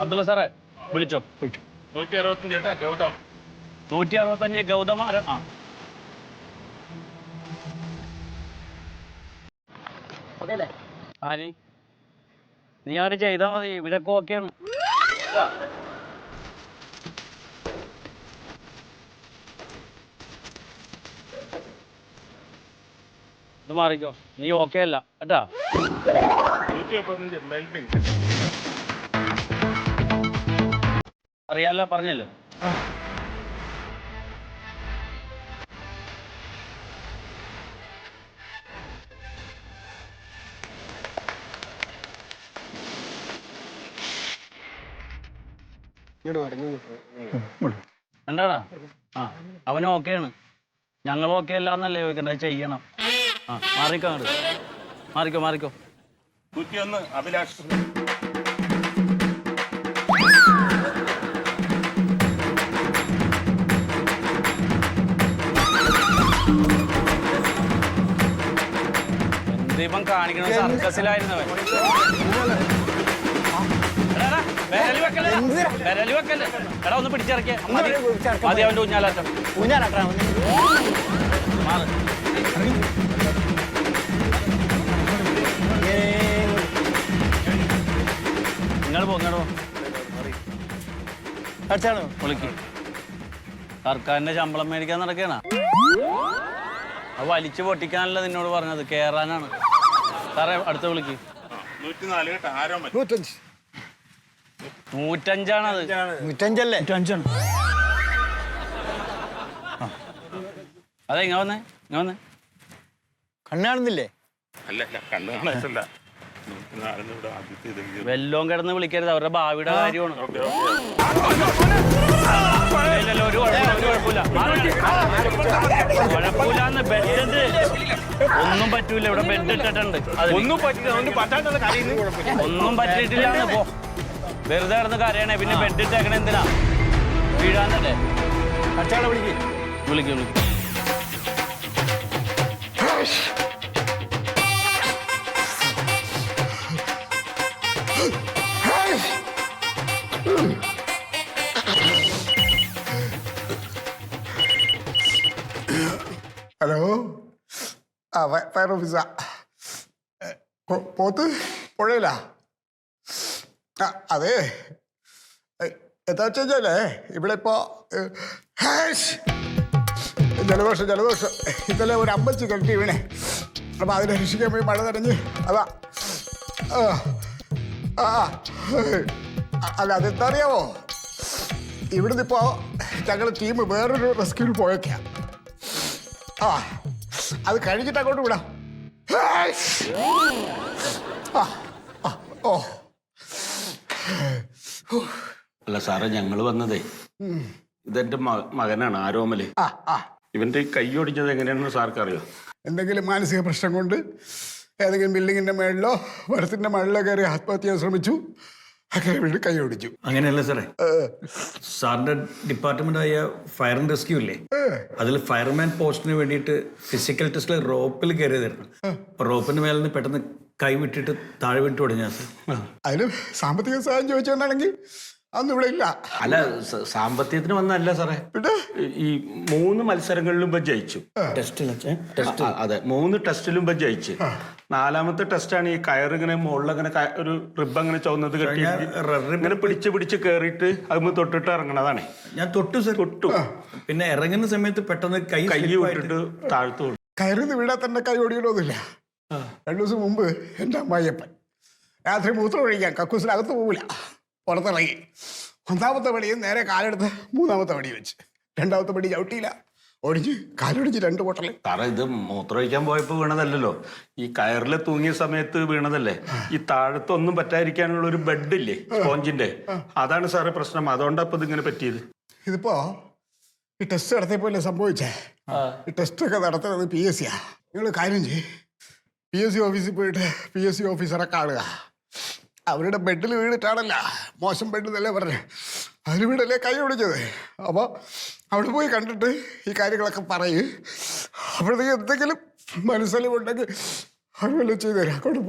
അബ്ദുള്ള സാറേ വിളിച്ചോ. നൂറ്റി അറുപത്തഞ്ച് കേട്ടാ ഗൗതം. നൂറ്റി അറുപത്തഞ്ച് ആ. ആനി നീ ആര് ചെയ്താ മതി? ഇവരൊക്കെ ഓക്കെയാണ് ഇത് മാറിക്കോ. നീ ഓക്കെ അല്ല. കേട്ടാ? നൂറ്റി മുപ്പത്തഞ്ച് മെൽബിൻ അറിയാലോ പറഞ്ഞല്ലോ. എന്താടാ? ആ അവനും ഓക്കെയാണ്. ഞങ്ങൾ ഓക്കെ അല്ല എന്നല്ലേ ചോദിക്കണ്ട ചെയ്യണം. ആ മാറിക്കോ അങ്ങോട്ട് മാറിക്കോ മാറിക്കോ. നൂറ്റി ഒന്ന് അഭിലാഷ്. ദീപം കാണിക്കണ സർക്കസിലായിരുന്നു അവൻ. വെക്കല്ലേ? വിരൽ വെക്കല്ലേ? എടാ ഒന്ന് പിടിച്ചിറക്കിയ. മതി. മതി അവന്റെ ഊഞ്ഞാലാട്ടം. മാറ്. നിങ്ങൾ പോ ഇങ്ങോട്ട് പോ. വിളിക്ക് സർക്കാരിന്റെ ശമ്പളം മേടിക്കാൻ നടക്കണ? അത് വലിച്ചു പൊട്ടിക്കാനല്ല നിന്നോട് പറഞ്ഞത്. കേറാനാണ്. സാറേ അടുത്ത വിളിക്ക്. നൂറ്റഞ്ച്. നൂറ്റഞ്ചാണത്. നൂറ്റഞ്ചല്ലേ? നൂറ്റഞ്ചാണ്. അതെ ഇങ്ങ വന്നേ ഇങ്ങ വന്നേ. കണ്ണു വെല്ലോം കിടന്ന് വിളിക്കരുത് അവരുടെ ഭാവിയുടെ കാര്യമാണ്. ഒരു കുഴപ്പമില്ല, ഒരു കുഴപ്പമില്ല. കുഴപ്പമില്ലാന്ന് ബെഡ് ഒന്നും പറ്റൂല ഇവിടെ ബെഡ് ഇട്ടിട്ടുണ്ട്. ഒന്നും പറ്റില്ല ഒന്നും പറ്റാത്ത കാര്യം ഒന്നും പറ്റിയിട്ടില്ലാന്ന് പോ. വെറുതെ കിടന്ന് കരയണേ പിന്നെ ബെഡ് ഇട്ടേക്കണ എന്തിനാ? വീഴാന്നല്ലേ? കച്ചാളെ വിളിക്കും. വിളിക്കും വിളിക്കും. ഹലോ? ആ ഫയർ ഓഫീസാ. പോത്ത്? പുഴയിലാ? ആ അതെ. എന്താ വെച്ചാലേ ഇവിടെ ഇപ്പോ! ജലദോഷം ജലദോഷം. ഇന്നലെ ഒരു അമ്പച്ചി കെട്ടി വീണേ അപ്പൊ അതിനെ രക്ഷിക്കാൻ പോയി മഴ നനഞ്ഞ് അതാ. ആ അല്ല അതെന്താ അറിയാമോ ഇവിടുന്ന് ഇപ്പോ ഞങ്ങളുടെ ടീം വേറൊരു റെസ്ക്യൂവിൽ പോയേക്കാം. ആ അത് കഴിഞ്ഞിട്ട് അങ്ങോട്ട് വിടാം. ഓ. അല്ല സാറേ ഞങ്ങൾ വന്നതേ. ഇതെന്റെ മകനാണ് ആരോമൽ. ഇവന്റെ കൈ ഒടിഞ്ഞത് എങ്ങനെയാണെന്ന് സാർക്ക് അറിയോ എന്തെങ്കിലും മാനസിക പ്രശ്നം കൊണ്ട് ഏതെങ്കിലും ബിൽഡിങ്ങിന്റെ മേളിലോ മരത്തിന്റെ മേളിലോ കയറി ആത്മഹത്യ ശ്രമിച്ചു. അങ്ങനെ കൈ ഓടിച്ചു അങ്ങനെയല്ല സാറേ? സാറിന്റെ ഡിപ്പാർട്ട്മെന്റ് ആയ ഫയർ ആൻഡ് റെസ്ക്യൂ ഇല്ലേ? അതിൽ ഫയർമാൻ പോസ്റ്റിന് വേണ്ടിയിട്ട് ഫിസിക്കൽ ടെസ്റ്റിൽ റോപ്പിൽ കയറി തരണം റോപ്പിന്റെ മേലെ നിന്ന് പെട്ടെന്ന് കൈ വിട്ടിട്ട് താഴെ വിട്ടു തുടങ്ങിയ സാർ. അതിന് സാമ്പത്തിക സഹായം ചോദിച്ചുകൊണ്ടാണെങ്കിൽ അതൊന്നും ഇവിടെ ഇല്ല. അല്ല സ- സാമ്പത്തികത്തിന് വന്നല്ല സാറേ. പിന്നെ? ഈ- മൂന്ന് മത്സരങ്ങളിലും ഇപ്പൊ ജയിച്ചു. ടെസ്റ്റ് ആ, അതെ. മൂന്ന് ടെസ്റ്റിലും ഇപ്പൊ ജയിച്ചു. നാലാമത്തെ ടെസ്റ്റാണ് ഈ കയറിങ്ങനെ മുകളിലങ്ങനെ ഒരു റിബ് അങ്ങനെ ചുവന്നത് കെട്ടി ഇങ്ങനെ പിടിച്ച് പിടിച്ച് കയറിയിട്ട് അത് തൊട്ടിട്ട് ഇറങ്ങണതാണ്. ഞാൻ തൊട്ടു സാർ. തൊട്ടു. പിന്നെ ഇറങ്ങുന്ന സമയത്ത് പെട്ടെന്ന് കൈ കൈ slip ആയിട്ട് വിട്ടിട്ട് താഴ്ത്തു. കയറുന്ന വീടാ തന്നെ കൈ ഓടിയിടുന്നില്ല രണ്ടു ദിവസം മുമ്പ് എന്റെ അമ്മായിയപ്പൻ. രാത്രി മൂത്രം ഒഴിക്കാൻ കക്കൂസിനകത്ത് പോവില്ല പുറത്തിറങ്ങി. ഒന്നാമത്തെ പടിയും നേരെ കാലെടുത്ത് മൂന്നാമത്തെ പടി വെച്ച്. രണ്ടാമത്തെ പടി ചവിട്ടിയില്ല. ഒടിഞ്ഞ് കാലൊടിഞ്ഞ് രണ്ട് പൊട്ടൽ. സാറേ ഇത് മൂത്രമൊഴിക്കാൻ പോയപ്പോ വീണതല്ലല്ലോ? ഈ കയറിൽ തൂങ്ങിയ സമയത്ത് വീണതല്ലേ? ഈ താഴത്തൊന്നും പറ്റാതിരിക്കാനുള്ള ഒരു ബെഡ് ഇല്ലേ സ്പോഞ്ചിന്റെ? അതാണ് സാറേ പ്രശ്നം. അതുകൊണ്ടാ ഇപ്പൊ ഇതിങ്ങനെ പറ്റിയത്. ഇതിപ്പോ ഈ ടെസ്റ്റ് നടത്തിയപ്പോലെ സംഭവിച്ചേ? ഈ ടെസ്റ്റ് ഒക്കെ നടത്തുന്നത് പി എസ് സിയാ. നിങ്ങൾ കാര്യം ചെയ്യ്. പി എസ് സി ഓഫീസിൽ പോയിട്ട് പി എസ് സി ഓഫീസറെ കാണുക. അവരുടെ ബെഡിൽ വീണിട്ടാണല്ല. മോശം ബെഡ് എന്നല്ലേ പറഞ്ഞത് അതിന് വീടല്ലേ കൈ ഒടിച്ചത് അപ്പോൾ അവിടെ പോയി കണ്ടിട്ട് ഈ കാര്യങ്ങളൊക്കെ പറയും. അപ്പോഴത്തേക്ക് എന്തെങ്കിലും മനസ്സിലുണ്ടെങ്കിൽ അവരെല്ലാം ചെയ്തു തരാം. അങ്ങോട്ട്